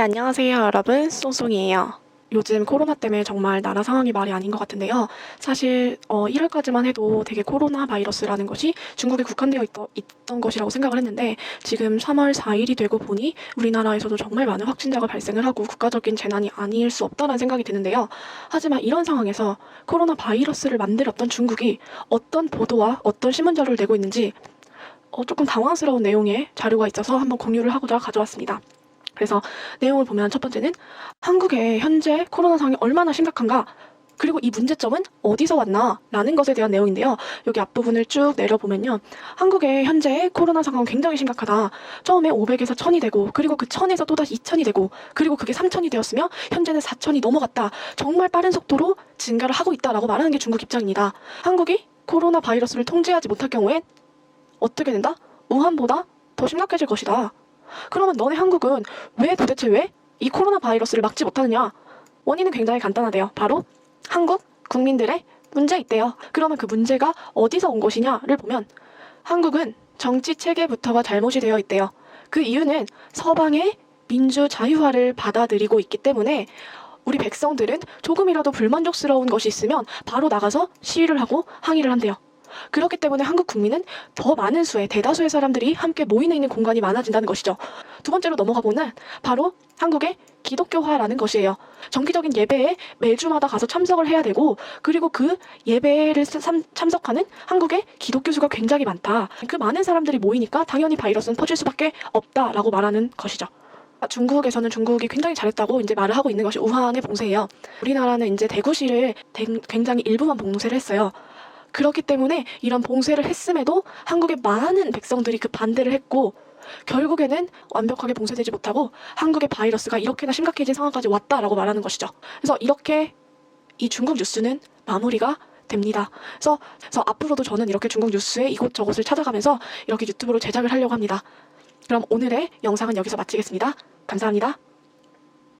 네, 안녕하세요, 여러분. 송송이에요. 요즘 코로나 때문에 정말 나라 상황이 말이 아닌 것 같은데요. 사실 어, 1월까지만 해도 되게 코로나 바이러스라는 것이 중국에 국한되어 있, 던 것이라고 생각을 했는데 지금 3월 4일이 되고 보니 우리나라에서도 정말 많은 확진자가 발생을 하고 국가적인 재난이 아닐 수 없다는 생각이 드는데요. 하지만 이런 상황에서 코로나 바이러스를 만들었던 중국이 어떤 보도와 어떤 신문 자료를 내고 있는지 어, 조금 당황스러운 내용의 자료가 있어서 한번 공유를 하고자 가져왔습니다. 그래서 내용을 보면 첫 번째는 한국의 현재 코로나 상황이 얼마나 심각한가 그리고 이 문제점은 어디서 왔나? 라는 것에 대한 내용인데요. 여기 앞부분을 쭉 내려보면요. 한국의 현재 코로나 상황은 굉장히 심각하다. 처음에 500에서 1000이 되고, 그리고 그 1000에서 또다시 2000이 되고, 그리고 그게 3000이 되었으며, 현재는 4000이 넘어갔다. 정말 빠른 속도로 증가를 하고 있다라고 말하는 게 중국 입장입니다. 한국이 코로나 바이러스를 통제하지 못할 경우엔 어떻게 된다? 우한보다 더 심각해질 것이다. 그러면 너네 한국은 왜 도대체 왜 이 코로나 바이러스를 막지 못하느냐? 원인은 굉장히 간단하대요. 바로 한국 국민들의 문제 있대요. 그러면 그 문제가 어디서 온 것이냐를 보면 한국은 정치 체계부터가 잘못이 되어 있대요. 그 이유는 서방의 민주 자유화를 받아들이고 있기 때문에 우리 백성들은 조금이라도 불만족스러운 것이 있으면 바로 나가서 시위를 하고 항의를 한대요. 그렇기 때문에 한국 국민은 더 많은 수의 대다수의 사람들이 함께 모이는 있는 공간이 많아진다는 것이죠. 두 번째로 넘어가 보면 바로 한국의 기독교화라는 것이에요. 정기적인 예배에 매주마다 가서 참석을 해야 되고 그리고 그 예배를 참- 참석하는 한국의 기독교 수가 굉장히 많다. 그 많은 사람들이 모이니까 당연히 바이러스는 퍼질 수밖에 없다라고 말하는 것이죠. 중국에서는 중국이 굉장히 잘했다고 이제 말을 하고 있는 것이 우한의 봉쇄예요. 우리나라는 이제 대구시를 댕- 굉장히 일부만 봉쇄를 했어요. 그렇기 때문에 이런 봉쇄를 했음에도 한국의 많은 백성들이 그 반대를 했고 결국에는 완벽하게 봉쇄되지 못하고 한국의 바이러스가 이렇게나 심각해진 상황까지 왔다라고 말하는 것이죠. 그래서 이렇게 이 중국 뉴스는 마무리가 됩니다. 그래서, 그래서 앞으로도 저는 이렇게 중국 뉴스의 이곳저곳을 찾아가면서 이렇게 유튜브로 제작을 하려고 합니다. 그럼 오늘의 영상은 여기서 마치겠습니다. 감사합니다.